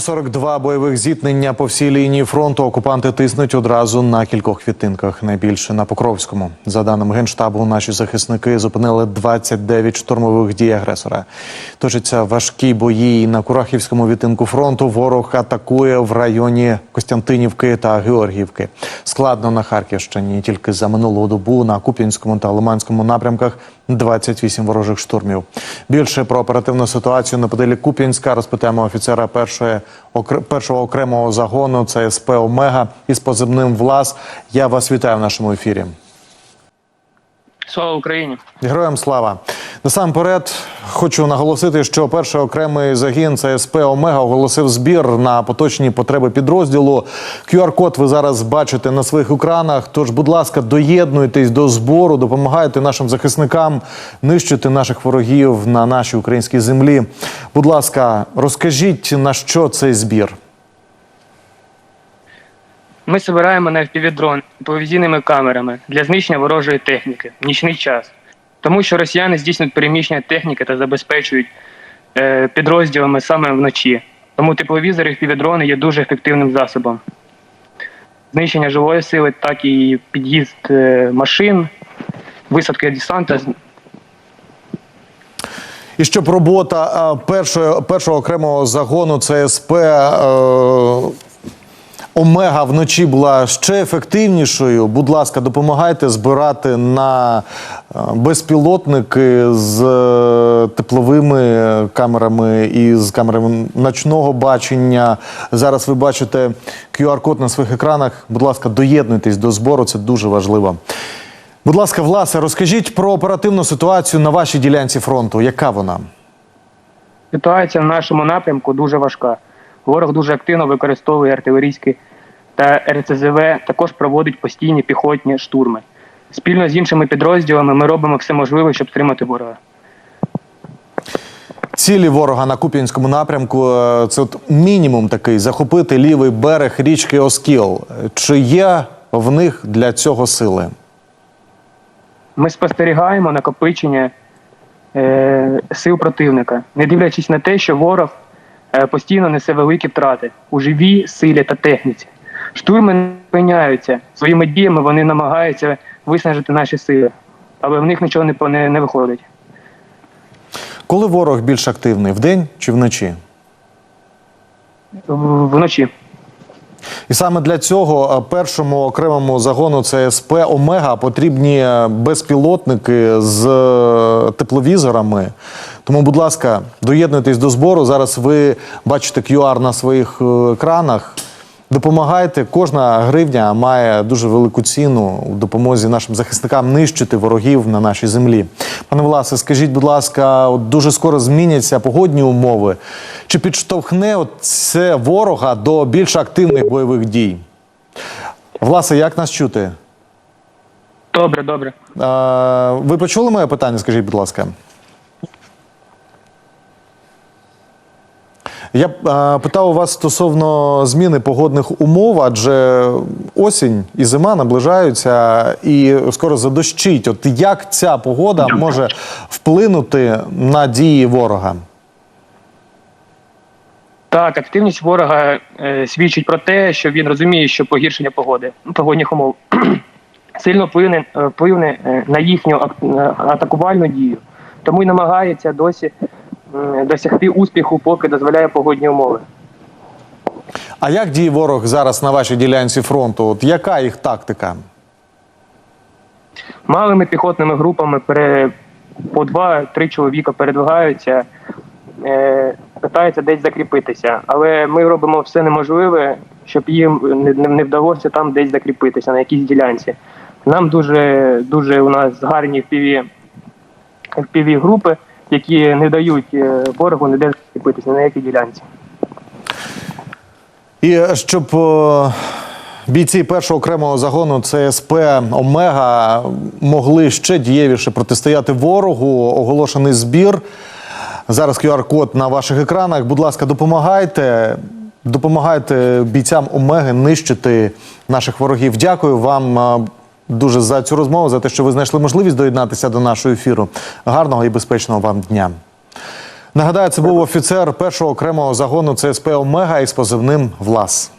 142 бойових зіткнення по всій лінії фронту окупанти тиснуть одразу на кількох відтинках. Найбільше на Покровському. За даними генштабу, наші захисники зупинили 29 штурмових дій агресора. Точаться важкі бої на Курахівському відтинку фронту. Ворог атакує в районі Костянтинівки та Георгіївки. Складно на Харківщині. Тільки за минулу добу на Куп'янському та Лиманському напрямках 28 ворожих штурмів. Більше про оперативну ситуацію неподалік Куп'янська розпитаємо офіцера першої окр- першого окремого загону ЦСП Омега із позивним Влас. Я вас вітаю в нашому ефірі. Слава Україні! Героям слава! Насамперед хочу наголосити, що перший окремий загін ЦСП Омега оголосив збір на поточні потреби підрозділу. QR-код ви зараз бачите на своїх екранах. Тож, будь ласка, доєднуйтесь до збору, допомагайте нашим захисникам нищити наших ворогів на нашій українській землі. Будь ласка, розкажіть на що цей збір. Ми збираємо на FPV-дрон телевізійними камерами для знищення ворожої техніки в нічний час, тому що росіяни здійснюють переміщення техніки та забезпечують е, підрозділами саме вночі. Тому тепловізори і FPV-дрони є дуже ефективним засобом. Знищення живої сили, так і під'їзд е, машин, висадка десанта. І щоб робота е, першого, першого окремого загону ЦСП е, Омега вночі була ще ефективнішою. Будь ласка, допомагайте збирати на е, безпілотники з е, тепловими камерами і з камерами ночного бачення. Зараз ви бачите QR-код на своїх екранах. Будь ласка, доєднуйтесь до збору, це дуже важливо. Будь ласка, Власе, розкажіть про оперативну ситуацію на вашій ділянці фронту. Яка вона? Ситуація в нашому напрямку дуже важка. Ворог дуже активно використовує артилерійські та РЦЗВ, також проводить постійні піхотні штурми. Спільно з іншими підрозділами ми робимо все можливе, щоб стримати ворога. Цілі ворога на Куп'янському напрямку е, це от мінімум такий захопити лівий берег річки Оскіл. Чи є в них для цього сили? Ми спостерігаємо накопичення е, сил противника, не дивлячись на те, що ворог постійно несе великі втрати у живій силі та техніці. Штурми не зупиняються. Своїми діями вони намагаються виснажити наші сили, але в них нічого не, не, не виходить. Коли ворог більш активний вдень чи вночі? В- Вночі. І саме для цього е, першому окремому загону ЦСП Омега потрібні е, безпілотники з е, тепловізорами. Тому, будь ласка, доєднуйтесь до збору. Зараз ви бачите QR на своїх екранах. Допомагайте. Кожна гривня має дуже велику ціну у допомозі нашим захисникам нищити ворогів на нашій землі. Пане Власе, скажіть, будь ласка, от дуже скоро зміняться погодні умови. Чи підштовхне от це ворога до більш активних бойових дій? Власе, як нас чути? Добре, добре. Ви почули моє питання? Скажіть, будь ласка. Я е, питав у вас стосовно зміни погодних умов, адже осінь і зима наближаються і скоро задощить. От як ця погода може вплинути на дії ворога? Так, активність ворога е, свідчить про те, що він розуміє, що погіршення погоди, ну, погодних умов сильно вплине, е, вплине е, на їхню атакувальну дію. Тому й намагається досі досягти успіху, поки дозволяє погодні умови. А як діє ворог зараз на вашій ділянці фронту? От яка їх тактика? Малими піхотними групами пере, по два-три чоловіка передвигаються, е, питаються десь закріпитися. Але ми робимо все неможливе, щоб їм не, вдалося там десь закріпитися на якійсь ділянці. Нам дуже, дуже у нас гарні впіві, впіві групи, які не дають е, ворогу ніде закріпитися на якій ділянці. І щоб е, бійці першого окремого загону ЦСП Омега могли ще дієвіше протистояти ворогу, оголошений збір. Зараз QR-код на ваших екранах. Будь ласка, допомагайте. Допомагайте бійцям Омеги нищити наших ворогів. Дякую вам е, дуже за цю розмову, за те, що ви знайшли можливість доєднатися до нашого ефіру. Гарного і безпечного вам дня. Нагадаю, це був офіцер першого окремого загону ЦСП Омега із позивним Влас.